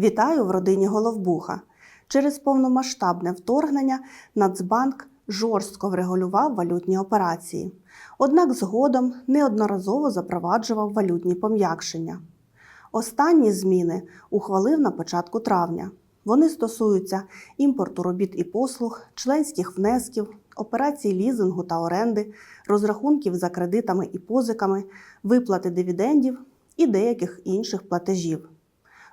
Вітаю в родині Головбуха. Через повномасштабне вторгнення Нацбанк жорстко врегулював валютні операції. Однак згодом неодноразово запроваджував валютні пом'якшення. Останні зміни ухвалив на початку травня. Вони стосуються імпорту робіт і послуг, членських внесків, операцій лізингу та оренди, розрахунків за кредитами і позиками, виплати дивідендів і деяких інших платежів.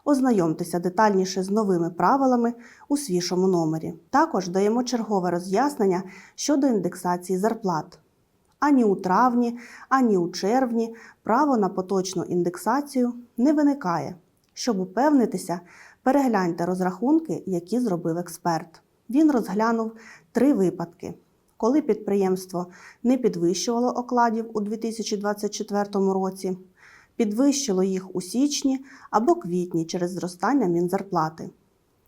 Ознайомтеся детальніше з новими правилами у свіжому номері. Також даємо чергове роз'яснення щодо індексації зарплат. Ані у травні, ані у червні право на поточну індексацію не виникає. Щоб упевнитися, перегляньте розрахунки, які зробив експерт. Він розглянув три випадки: коли підприємство не підвищувало окладів у 2024 році, підвищило їх у січні або квітні через зростання мінзарплати.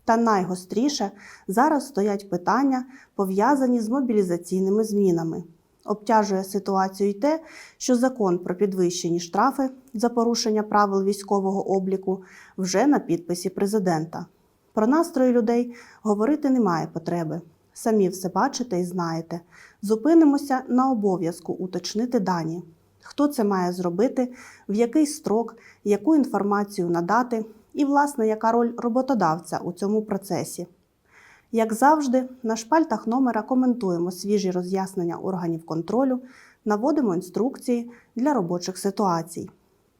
Та найгостріше зараз стоять питання, пов'язані з мобілізаційними змінами. Обтяжує ситуацію й те, що закон про підвищені штрафи за порушення правил військового обліку вже на підписі президента. Про настрої людей говорити немає потреби. Самі все бачите і знаєте. Зупинимося на обов'язку уточнити дані. Хто це має зробити, в який строк, яку інформацію надати, і, власне, яка роль роботодавця у цьому процесі. Як завжди, на шпальтах номера коментуємо свіжі роз'яснення органів контролю, наводимо інструкції для робочих ситуацій.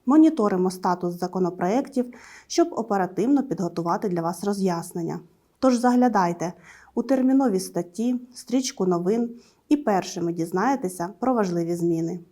Моніторимо статус законопроєктів, щоб оперативно підготувати для вас роз'яснення. Тож заглядайте у термінові статті, стрічку новин і першими дізнаєтеся про важливі зміни.